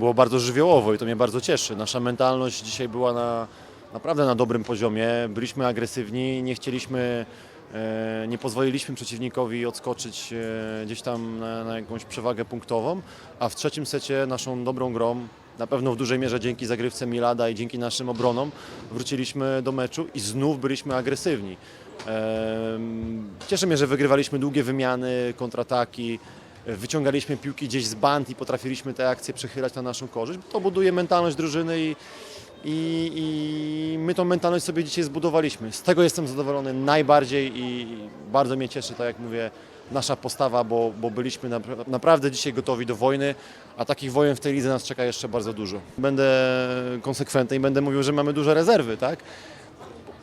Było bardzo żywiołowo i to mnie bardzo cieszy. Nasza mentalność dzisiaj była na, naprawdę na dobrym poziomie. Byliśmy agresywni, nie chcieliśmy, e, nie pozwoliliśmy przeciwnikowi odskoczyć e, gdzieś tam na, na jakąś przewagę punktową, a w trzecim secie naszą dobrą grą, na pewno w dużej mierze dzięki zagrywce Milada i dzięki naszym obronom, wróciliśmy do meczu i znów byliśmy agresywni. Em, Cieszy mnie, że wygrywaliśmy długie wymiany, kontrataki, wyciągaliśmy piłki gdzieś z band i potrafiliśmy te akcje przechylać na naszą korzyść. To buduje mentalność drużyny i, i, i my tą mentalność sobie dzisiaj zbudowaliśmy. Z tego jestem zadowolony najbardziej i bardzo mnie cieszy, tak jak mówię, nasza postawa, bo, bo byliśmy napra- naprawdę dzisiaj gotowi do wojny, a takich wojen w tej lidze nas czeka jeszcze bardzo dużo. Będę konsekwentny i będę mówił, że mamy duże rezerwy, tak?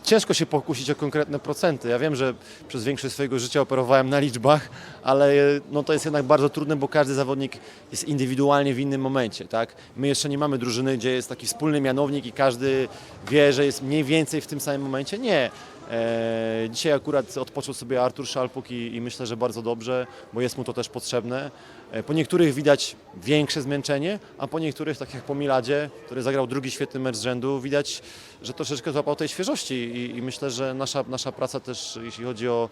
Ciężko się pokusić o konkretne procenty. Ja wiem, że przez większość swojego życia operowałem na liczbach, ale no to jest jednak bardzo trudne, bo każdy zawodnik jest indywidualnie w innym momencie. Tak? My jeszcze nie mamy drużyny, gdzie jest taki wspólny mianownik i każdy wie, że jest mniej więcej w tym samym momencie. Nie. E, dzisiaj akurat odpoczął sobie Artur Szalpuk i, i myślę, że bardzo dobrze, bo jest mu to też potrzebne. E, po niektórych widać większe zmęczenie, a po niektórych, tak jak po Miladzie, który zagrał drugi świetny mecz z rzędu, widać, że troszeczkę złapał tej świeżości i, i myślę, że nasza, nasza praca też, jeśli chodzi o,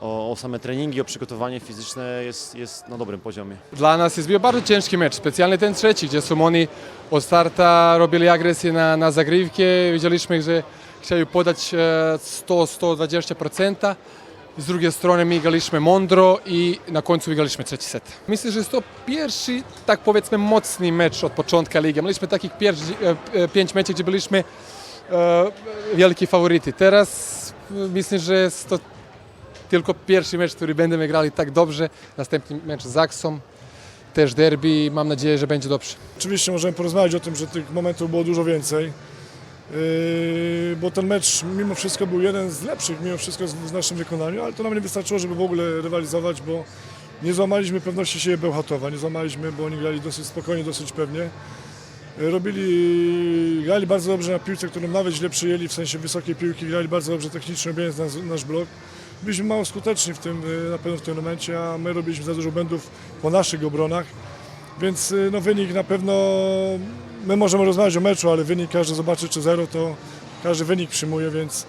o, o same treningi, o przygotowanie fizyczne jest, jest na dobrym poziomie. Dla nas jest bio bardzo ciężki mecz, specjalnie ten trzeci, gdzie są oni od starta robili agresję na, na zagrywkę. Widzieliśmy, że chcieli podać e, 100-120%. Z drugiej strony my graliśmy mądro i na końcu wygraliśmy trzeci set. Myślę, że jest to pierwszy, tak powiedzmy, mocny mecz od początku ligi. Mieliśmy takich e, e, pięć meczów, gdzie byliśmy e, wielki faworyty. Teraz e, myślę, że jest to tylko pierwszy mecz, który będziemy grali tak dobrze. Następny mecz z Zaksą, też derby. Mam nadzieję, że będzie dobrze. Oczywiście możemy porozmawiać o tym, że tych momentów było dużo więcej, bo ten mecz mimo wszystko był jeden z lepszych, mimo wszystko w naszym wykonaniu, ale to nam nie wystarczyło, żeby w ogóle rywalizować, bo nie złamaliśmy pewności siebie Bełchatowa, nie złamaliśmy, bo oni grali dosyć spokojnie, dosyć pewnie. Yy, Robili, grali bardzo dobrze na piłce, którą nawet źle przyjęli, w sensie wysokiej piłki, grali bardzo dobrze technicznie, robiąc nasz, nasz blok. Byliśmy mało skuteczni w tym, yy, na pewno w tym momencie, a my robiliśmy za dużo błędów po naszych obronach. Więc no, wynik na pewno, my możemy rozmawiać o meczu, ale wynik każdy zobaczy czy zero, to każdy wynik przyjmuje, więc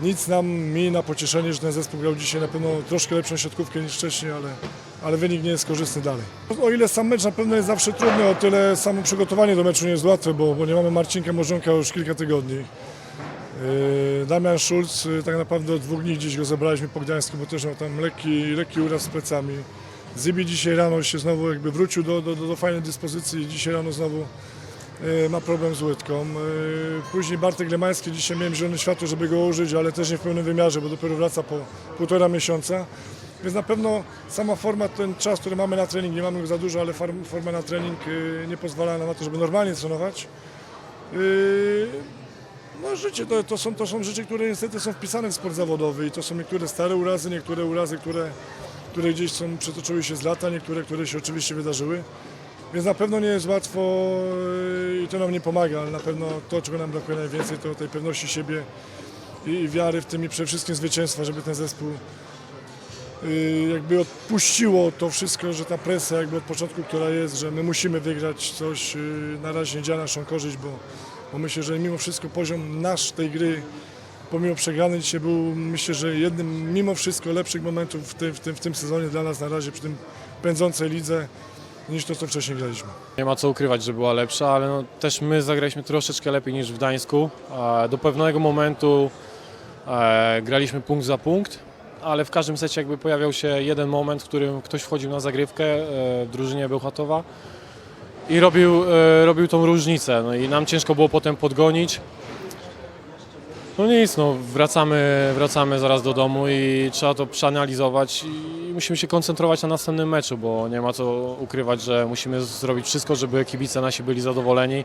nic nam, mi na pocieszenie, że ten zespół grał dzisiaj na pewno troszkę lepszą siatkówkę niż wcześniej, ale, ale wynik nie jest korzystny dalej. O ile sam mecz na pewno jest zawsze trudny, o tyle samo przygotowanie do meczu nie jest łatwe, bo, bo nie mamy Marcinka Możonka już kilka tygodni. Yy, Damian Schulz, yy, tak naprawdę od dwóch dni gdzieś go zebraliśmy po Gdańsku, bo też miał tam lekki, lekki uraz z plecami. Zibi dzisiaj rano się znowu jakby wrócił do, do, do, do fajnej dyspozycji i dzisiaj rano znowu ma problem z łydką. E, później Bartek Lemański, dzisiaj miałem zielone światło, żeby go użyć, ale też nie w pełnym wymiarze, bo dopiero wraca po półtora miesiąca. Więc na pewno sama forma, ten czas, który mamy na trening, nie mamy go za dużo, ale forma na trening e, nie pozwala nam na to, żeby normalnie trenować. E, no życie, to, to, są, to są rzeczy, które niestety są wpisane w sport zawodowy i to są niektóre stare urazy, niektóre urazy, które które gdzieś są, przetoczyły się z lata, niektóre, które się oczywiście wydarzyły. Więc na pewno nie jest łatwo yy, i to nam nie pomaga, ale na pewno to, czego nam brakuje najwięcej, to tej pewności siebie i, wiary w tym i przede wszystkim zwycięstwa, żeby ten zespół yy, jakby odpuściło to wszystko, że ta presja jakby od początku, która jest, że my musimy wygrać coś, yy, na razie nie działa na naszą korzyść, bo, bo myślę, że mimo wszystko poziom nasz tej gry pomimo przegranej dzisiaj był myślę, że jednym mimo wszystko lepszych momentów w tym, w tym, w tym sezonie dla nas na razie przy tym pędzącej lidze niż to, co wcześniej graliśmy. Nie ma co ukrywać, że była lepsza, ale no, też my zagraliśmy troszeczkę lepiej niż w Gdańsku. Do pewnego momentu e, graliśmy punkt za punkt, ale w każdym secie jakby pojawiał się jeden moment, w którym ktoś wchodził na zagrywkę e, w drużynie Bełchatowa i robił, e, robił tą różnicę. No i nam ciężko było potem podgonić. No nic, no, wracamy, wracamy zaraz do domu i trzeba to przeanalizować i musimy się koncentrować na następnym meczu, bo nie ma co ukrywać, że musimy zrobić wszystko, żeby kibice nasi byli zadowoleni,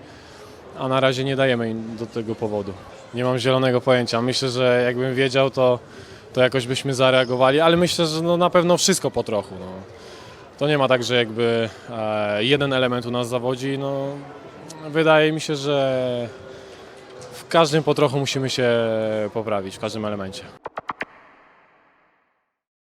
a na razie nie dajemy im do tego powodu. Nie mam zielonego pojęcia. Myślę, że jakbym wiedział, to, to jakoś byśmy zareagowali, ale myślę, że no, na pewno wszystko po trochu. No. To nie ma tak, że jakby e, jeden element u nas zawodzi. No, wydaje mi się, że każdym po trochu musimy się poprawić, w każdym elemencie.